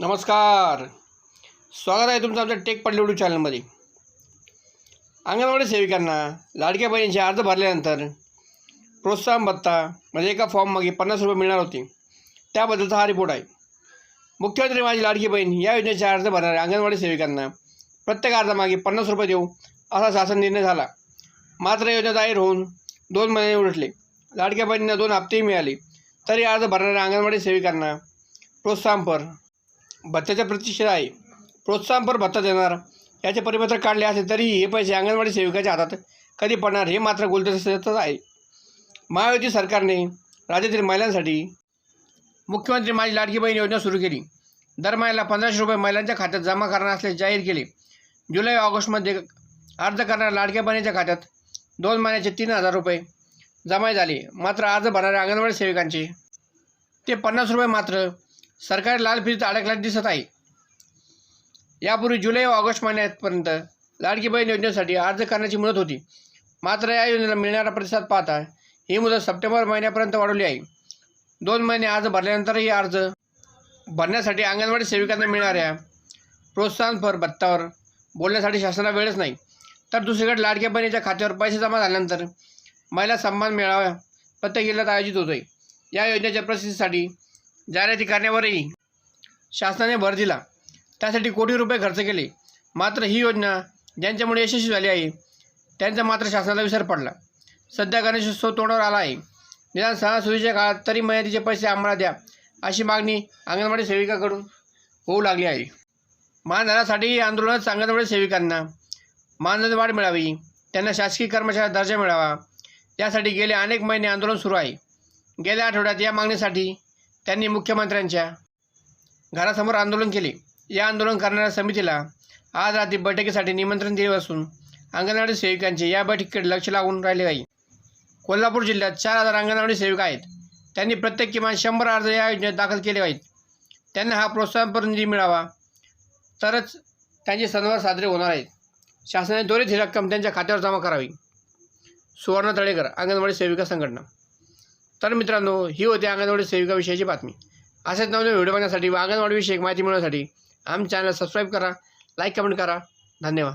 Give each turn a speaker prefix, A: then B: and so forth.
A: नमस्कार. स्वागत आहे तुमचं आमच्या टेक पडले यूट्यूब चॅनलमध्ये अंगणवाडी सेविकांना लाडक्या बहिणींचे अर्ज भरल्यानंतर प्रोत्साहन भत्ता म्हणजे एका फॉर्ममागे पन्नास रुपये मिळणार होते. त्याबद्दलचा हा रिपोर्ट आहे. मुख्यमंत्री माझी लाडकी बहीण या योजनेचे अर्ज भरणाऱ्या अंगणवाडी सेविकांना प्रत्येक अर्जामागे पन्नास रुपये देऊ असा शासन निर्णय झाला. मात्र योजना जाहीर होऊन दोन महिने उलटले. लाडक्या बहिणींना दोन हप्तेही मिळाले. तरी अर्ज भरणाऱ्या अंगणवाडी सेविकांना प्रोत्साहनपर भत्त्याच्या प्रतिष्ठा आहे. प्रोत्साहनपर भत्ता देणार. याचे परिपत्रक काढले असले तरीही हे पैसे अंगणवाडी सेविकाच्या हातात कधी पडणार हे मात्र गुलदस्त्यातच आहे. महायुती सरकारने राज्यातील महिलांसाठी मुख्यमंत्री माझी लाडकी बहीण योजना सुरू केली. दर महिन्याला पंधराशे रुपये महिलांच्या खात्यात जमा करणार असल्याचे जाहीर केले. जुलै ऑगस्टमध्ये अर्ज करणाऱ्या लाडक्या बहिणीच्या खात्यात दोन महिन्याचे तीन हजार रुपये जमा झाले. मात्र अर्ज भरणाऱ्या अंगणवाडी सेविकांचे ते पन्नास रुपये मात्र सरकार लाल फिरीत अडकल्यात दिसत आहे. यापूर्वी जुलै व ऑगस्ट महिन्यापर्यंत लाडकी बहीण योजनेसाठी अर्ज करण्याची मुदत होती. मात्र या योजनेला मिळणारा प्रतिसाद पाहता ही मुदत सप्टेंबर महिन्यापर्यंत वाढवली आहे. दोन महिने अर्ज भरल्यानंतरही अर्ज भरण्यासाठी अंगणवाडी सेविकांना मिळणाऱ्या प्रोत्साहनपर भत्तावर बोलण्यासाठी शासनाला वेळच नाही. तर दुसरीकडे लाडक्या बहिणीच्या खात्यावर पैसे जमा झाल्यानंतर महिला सन्मान मेळावा प्रत्येक जिल्ह्यात आयोजित होतोय. या योजनेच्या प्रसिद्धीसाठी जाहिराती करण्यावरही शासनाने भर दिला. त्यासाठी कोटी रुपये खर्च केले. मात्र ही योजना ज्यांच्यामुळे यशस्वी झाली आहे त्यांचा मात्र शासनाला विसर पडला. सध्या गणेशोत्सव तोंडावर आला आहे. निदान सणासुदीच्या काळात तरी मर्यादेचे पैसे आम्हाला द्या अशी मागणी अंगणवाडी सेविकाकडून होऊ लागली आहे. मानधनासाठी आंदोलनात अंगणवाडी सेविकांना मानधन वाढ मिळावी त्यांना शासकीय कर्मचारी दर्जा मिळावा यासाठी गेले अनेक महिने आंदोलन सुरू आहे. गेल्या आठवड्यात या मागणीसाठी त्यांनी मुख्यमंत्र्यांच्या घरासमोर आंदोलन केले. या आंदोलन करणाऱ्या समितीला आज रात्री बैठकीसाठी निमंत्रण दिले असून अंगणवाडी सेविकांचे या बैठकीकडे लक्ष लागून राहिले आहे. कोल्हापूर जिल्ह्यात चार हजार अंगणवाडी सेविका आहेत. त्यांनी प्रत्येक किमान शंभर अर्ज या योजनेत दाखल केले आहेत. त्यांना हा प्रोत्साहनपर निधी मिळावा तरच त्यांचे सणवार साजरे होणार आहेत. शासनाने त्वरित ही रक्कम त्यांच्या खात्यावर जमा करावी. सुवर्ण तळेकर अंगणवाडी सेविका संघटना. तर मित्रांनो ही होती अंगणवाडी सेविकाविषयीची बातमी. असेच नवीन व्हिडिओ बघण्यासाठी व अंगणवाडीविषयी माहिती मिळवण्यासाठी आमच्या चॅनल सबस्क्राईब करा लाईक कमेंट करा. धन्यवाद.